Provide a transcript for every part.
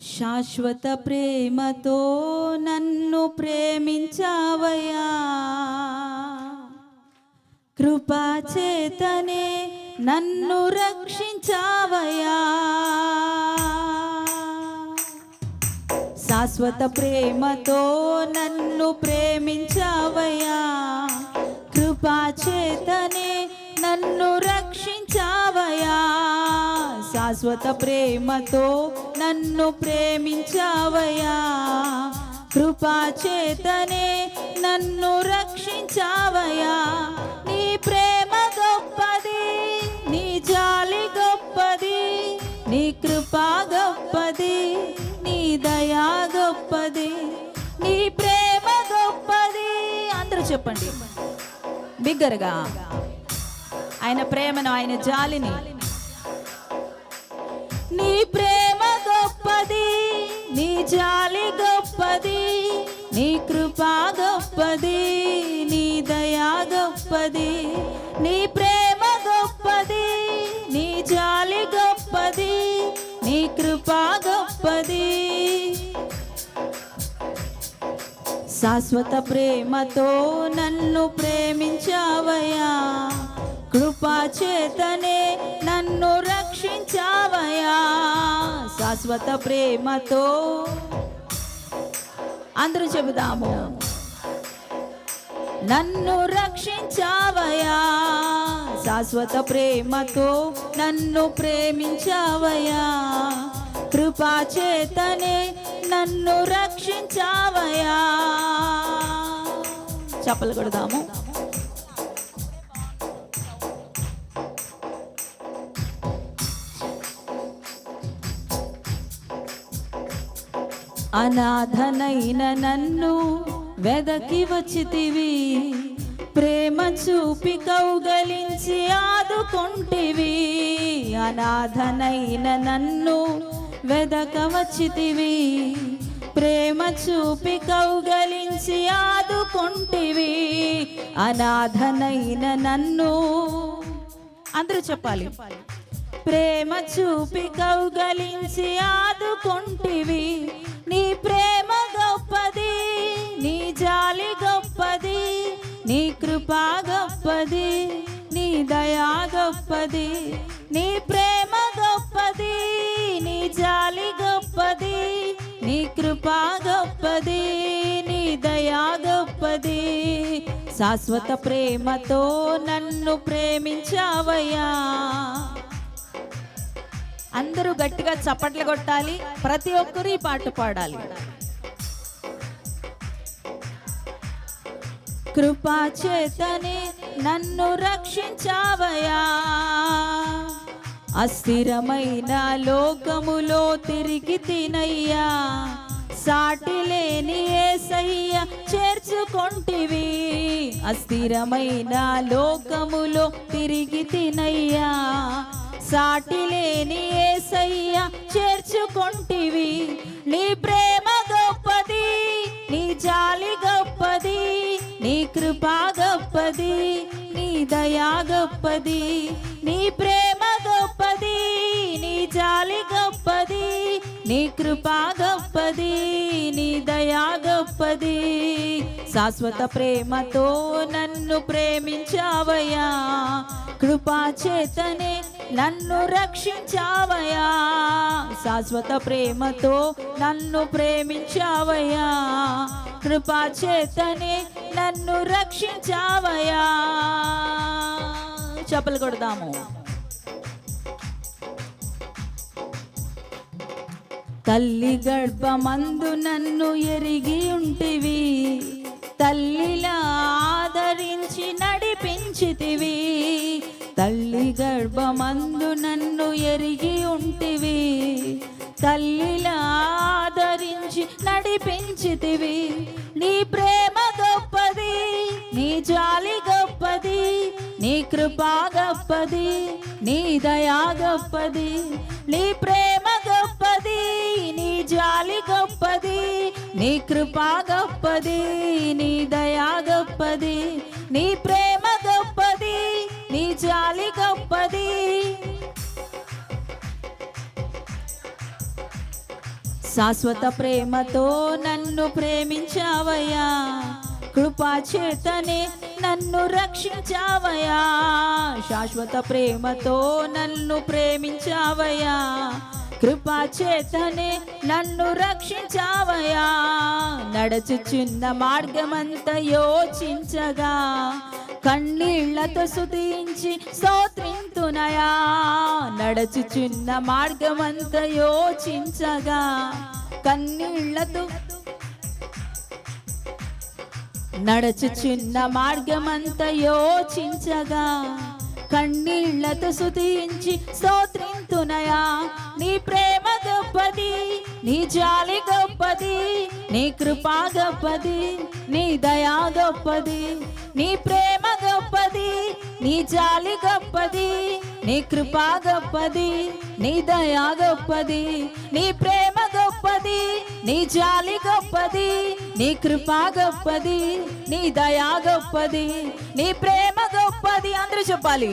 శాశ్వత ప్రేమతో నన్ను ప్రేమించావయ్యా. కృపా చేతనే నన్ను రక్షించావయ్యా. శాశ్వత ప్రేమతో నన్ను ప్రేమించ శాశ్వత ప్రేమతో నన్ను ప్రేమించావయా కృపా చేతనే నన్ను రక్షించావయా నీ ప్రేమ గొప్పది నీ జాలి గొప్పది నీ కృపా గొప్పది నీ దయా గొప్పది నీ ప్రేమ గొప్పది. అందరూ చెప్పండి. బిగ్గరగా. ఆయన ప్రేమను ఆయన జాలిని నీ ప్రేమ గొప్పది నీ జాలి గొప్పది నీ కృపా గొప్పది నీ దయా గొప్పది నీ ప్రేమ గొప్పది నీ జాలి గొప్పది నీ కృపా గొప్పది. శాశ్వత ప్రేమతో నన్ను ప్రేమించావయా కృపా చేతనే నన్ను రక్షించావయా శాశ్వత ప్రేమతో అందరూ చెబుదాము. నన్ను రక్షించావయా శాశ్వత ప్రేమతో నన్ను ప్రేమించావయా కృపా చేతనే నన్ను రక్షించావయా చెప్పలు కొడదాము. అనాథనైన నన్ను వెదకి వచ్చితివి ప్రేమ చూపి కౌగలించి ఆదుకుంటివి. అనాథనైన నన్ను వెదక వచ్చితివి ప్రేమ చూపి కౌగలించి ఆదుకుంటివి. అనాథనైన నన్ను అందరూ చెప్పాలి. ప్రేమ చూపి కౌగలించి ఆదుకొంటివి. నీ ప్రేమ గొప్పది నీ జాలి గొప్పది నీ కృపా గొప్పది నీ దయా గొప్పది నీ ప్రేమ గొప్పది నీ జాలి గొప్పది నీ కృపా గొప్పది నీ దయా గొప్పది. శాశ్వత ప్రేమతో నన్ను ప్రేమించావయ్యా. అందరూ గట్టిగా చప్పట్లు కొట్టాలి ప్రతి ఒక్కరూ ఈ పాట పాడాలి. కృపా చేతనే నన్ను రక్షించావయా అస్థిరమైన లోకములో తిరిగి తినయ్యా. సాటి లేని ఏసయ్య చేర్చుకొంటివి. అస్థిరమైన లోకములో తిరిగి తినయ్యా. సాటి లేని ఏసయ్య చేర్చుకొంటివి. నీ ప్రేమ గొప్పది నీ జాలి గొప్పది నీ కృపా గొప్పది నీ దయా గొప్పది నీ ప్రేమ గొప్పది నీ జాలి గొప్పది నీ కృపా గొప్పది నీ దయా గొప్పది. శాశ్వత ప్రేమతో నన్ను ప్రేమించావయ్యా. కృపా చేతనే నన్ను రక్షించావయా శాశ్వత ప్రేమతో నన్ను ప్రేమించావయా కృపా చేతనే నన్ను రక్షించావయా చెప్పలు కొడదాము. తల్లి గర్భమందు నన్ను ఎరిగి ఉంటివి. తల్లి గర్భమందు నన్ను ఎరిగి ఉంటివి. తల్లిలా ఆదరించి నడిపించితివి. నీ ప్రేమ గొప్పది నీ జాలి గొప్పది నీ కృపా గొప్పది నీ దయా గొప్పది నీ ప్రేమ గొప్పది నీ జాలి గొప్పది నీ కృపా గొప్పది నీ దయా గొప్పది నీ ప్రేమ జాలి గొప్పది. శాశ్వత ప్రేమతో నన్ను ప్రేమించావయ్యా. కృపా చేతనే నన్ను రక్షించావయ్యా. శాశ్వత ప్రేమతో నన్ను ప్రేమించావయ్యా. కృపా చేతనే నన్ను రక్షించావయ్యా. నడచుచున్న మార్గమంతా యోచించగా. కన్నీళ్ళతో సుధించి స్తోత్రింతునయా. నడుచుచున్న మార్గమంత యోచించగా. కన్నీళ్ళతో నడుచుచున్న మార్గమంత యోచించగా. కన్నీళ్ళతో సుతించి స్తోత్రింతునయా. నీ ప్రేమ గొప్పది నీ జాలి గొప్పది నీ కృపా గొప్పది నీ దయా గొప్పది నీ ప్రేమ గొప్పది నీ జాలి గొప్పది నీ కృపా గొప్పది నీ దయా గొప్పది నీ ప్రేమ గొప్పది నీ జాలి గొప్పది నీ కృపా గొప్పది నీ దయా గొప్పది నీ ప్రేమ గొప్పది అందరూ చెప్పాలి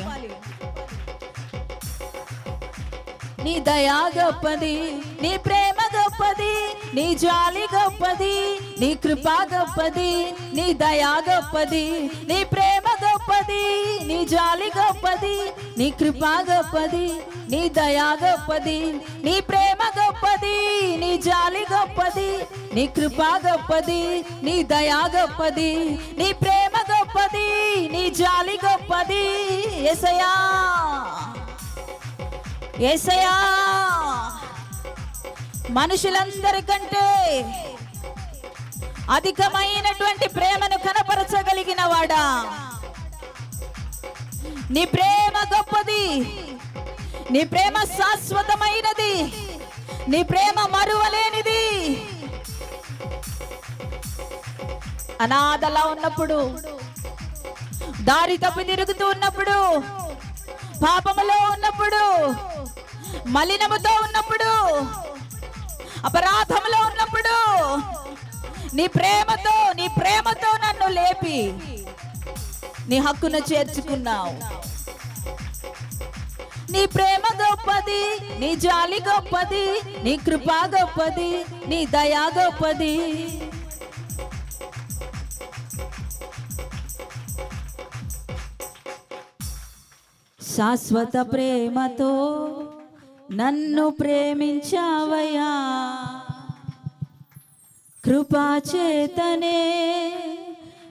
నీ దయా గొప్పది నీ ప్రేమ గొప్పది నీ జాలి గొప్పది నీ కృపా గొప్పది నీ దయా గొప్పది నీ ప్రేమ గొప్పది నీ జాలి గొప్పది నీ కృపా గొప్పది నీ దయా గొప్పది నీ ప్రేమ గొప్పది నీ జాలి గొప్పది నీ కృపా గొప్పది నీ దయా గొప్పది నీ ప్రేమ గొప్పది నీ జాలి గొప్పది. ఎసయా ఎసయా మనుషులందరికంటే అధికమైనటువంటి ప్రేమను కనపరచగలిగిన వాడా? నీ ప్రేమ గొప్పది. నీ ప్రేమ శాశ్వతమైనది. నీ ప్రేమ మరువలేనిది. అనాథలా ఉన్నప్పుడు దారి తప్పి తిరుగుతూ ఉన్నప్పుడు పాపములో ఉన్నప్పుడు మలినముతో ఉన్నప్పుడు అపరాధములో ఉన్నప్పుడు నీ ప్రేమతో నీ ప్రేమతో నన్ను లేపి నీ హక్కును చేర్చుకున్నావు. నీ ప్రేమ గొప్పది నీ జాలి గొప్పది నీ కృప గొప్పది నీ దయా గొప్పది. శాశ్వత ప్రేమతో నన్ను ప్రేమించావయ్యా. కృపా చేతనే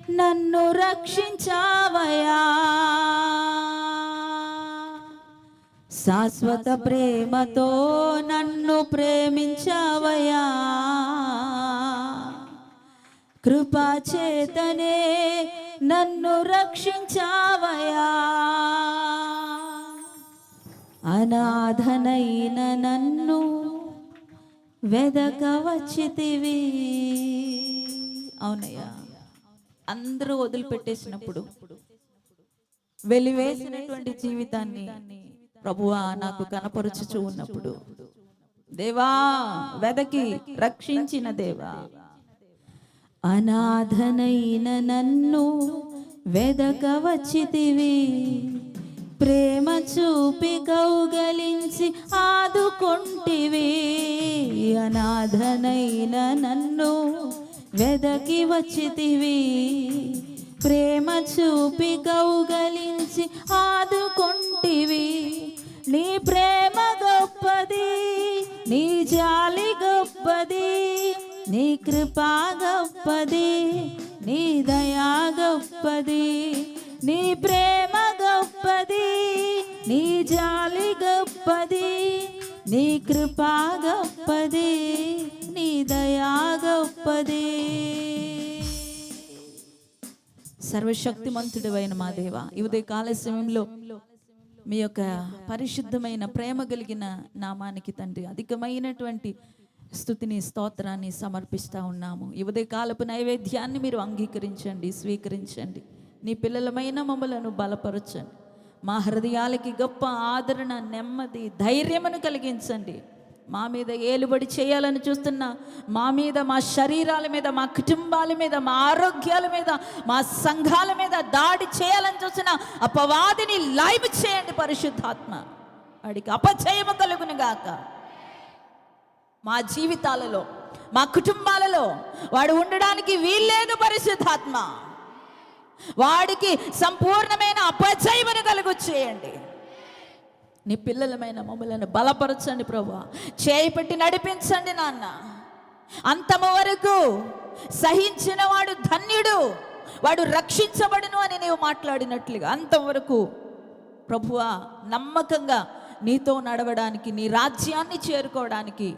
నన్ను రక్షించావయా శాశ్వత ప్రేమతో నన్ను ప్రేమించావయా కృపా చేతనే నన్ను రక్షించావయా అనాథనైన నన్ను వెదక వచ్చితివి. అవునయ్యా. అందరూ వదిలిపెట్టేసినప్పుడు వెలివేసినటువంటి జీవితాన్ని ప్రభువా నాకు కనపరుచుచూ ఉన్నప్పుడు దేవా వెదకి రక్షించిన దేవా అనాథనైన నన్ను వెదక వచ్చితివి ప్రేమ చూపి కౌగలించి ఆదుకుంటివి అనాథనైన నన్ను వెదకి వచ్చితివి. ప్రేమ చూపి కౌగలించి ఆదుకుంటివి. నీ ప్రేమ గొప్పది నీ జాలి గొప్పది నీ కృపా గొప్పది నీ దయా గొప్పది నీ ప్రేమ గొప్పది నీ జాలి గొప్పది నీ కృపా గొప్పది. దయా గొప్పది సర్వశక్తిమంతుడు అయిన మా దేవ ఉదయ కాల సమయంలో మీ యొక్క పరిశుద్ధమైన ప్రేమ కలిగిన నామానికి తండ్రి అధికమైనటువంటి స్థుతిని స్తోత్రాన్ని సమర్పిస్తా ఉన్నాము. ఈ ఉదయ కాలపు నైవేద్యాన్ని మీరు అంగీకరించండి స్వీకరించండి. నీ పిల్లలమైన మమ్మలను బలపరచండి. మా హృదయాలకి గొప్ప ఆదరణ నెమ్మది ధైర్యమును కలిగించండి. మా మీద ఏలుబడి చేయాలని చూస్తున్నా మా మీద మా శరీరాల మీద మా కుటుంబాల మీద మా ఆరోగ్యాల మీద మా సంఘాల మీద దాడి చేయాలని చూస్తున్న అపవాదిని లైవ్ చేయండి పరిశుద్ధాత్మ. వాడికి అపచయము కలుగును గాక మా జీవితాలలో మా కుటుంబాలలో వాడు ఉండడానికి వీల్లేదు పరిశుద్ధాత్మ. వాడికి సంపూర్ణమైన అపజయమని కలుగు చేయండి. నీ పిల్లలమైన మమ్మలను బలపరచండి ప్రభా. చేయి పెట్టి నడిపించండి నాన్న. అంతము వరకు సహించిన వాడు ధన్యుడు వాడు రక్షించబడును అని నీవు మాట్లాడినట్లుగా అంతవరకు ప్రభువా నమ్మకంగా నీతో నడవడానికి నీ రాజ్యాన్ని చేరుకోవడానికి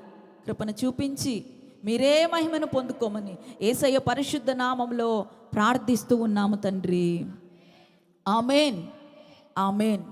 కృపను చూపించి మీరే మహిమను పొందుకోమని ఏసయ్య పరిశుద్ధ నామంలో ప్రార్థిస్తూ ఉన్నాము తండ్రి. ఆమెన్. ఆమెన్.